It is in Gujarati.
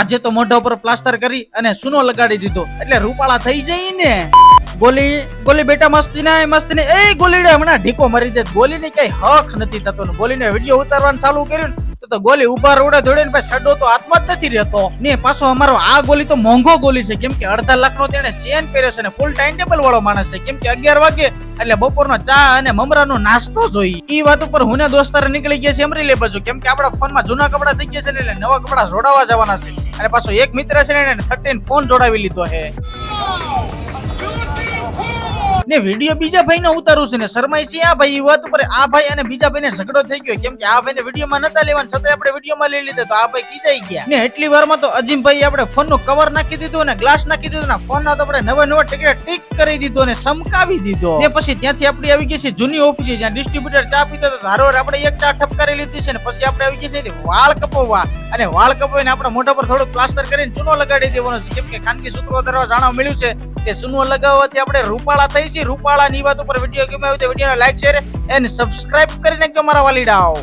આજે તો મોઢા ઉપર પ્લાસ્ટર કરી અને સુનો લગાડી દીધો. એટલે રૂપાળા થઈ જઈ ને. ગોલી ગોલી બેટા મસ્તી ના મસ્તી ને. એ ગોલીડે હમણાં ઢીકો મારી દે. ગોલીને કઈ હક નથી થતો ને. ગોલીને વીડિયો ઉતારવાનું ચાલુ કર્યું તો તો ગોલી ઊભા રોડે ને ભાઈ સડો તો હાથમાં જ નથી રહેતો. ને પાછો અમારો આ ગોલી તો મોંઘો ગોલી છે. કેમ કે અડધા લાખ નો તેને સેન પહેર્યો છે ને ફૂલ ટાઈમ ટેબલ વાળો માણસ છે. કેમ કે અગિયાર વાગે, એટલે બપોરનો ચા અને મમરાનો નાસ્તો જોઈ. ઈ વાત ઉપર હું ને દોસ્તાર નીકળી ગયા છે અમરેલી બાજુ. કેમ કે આપણા ફોનમાં જૂના કપડા થઈ ગયા છે એટલે નવા કપડા જોડાવા જવાના છે. અને પાછો એક મિત્ર છે ને એને થર્ટીન ફોન જોડાવી લીધો છે. ને વીડિયો બીજા ભાઈ ઉતારું છે ને શરમાઈ છે. આ ભાઈ વાત ઉપર આ ભાઈ અને બીજા ભાઈને ઝઘડો થઈ ગયો. કેમ કે આ ભાઈને વિડીયોમાં નતા લેવાનું છતાં આપણે વિડીયોમાં લઈ લીધા તો આ ભાઈ ખીજાઈ ગયા. ને એટલી વારમાં તો અજીમભાઈ આપણે ફોનનું કવર નાખી દીધું અને ગ્લાસ નાખી દીધો ને ફોન તો આપણે નવા નવા ટિકિટ ટીક કરી દીધો ને સમકાવી દીધો. ને પછી ત્યાંથી આપણે આવી ગઈ છે જૂની ઓફિસ જ્યાં ડિસ્ટ્રીબ્યુટર ચા પીતો હતો. ધારોર આપણે એક ચા ઠપકારી લીધી છે ને પછી આપણે આવી ગઈ છે વાળ કપોવા. અને વાળ કપાવીને આપણા મોઢા પર થોડું પ્લાસ્ટર કરીને ચૂનો લગાડી દેવાનો છે. કેમ કે ખાનગી સૂત્રો દ્વારા જાણવા મળ્યું છે કે ચૂનો લગાવવાથી આપણે રૂપાળા થઈ છે રૂપાળાની વાત ઉપર વીડિયો ગમે આવે તો video like share and subscribe કરીને નાખજો મારા વાલીડાઓ.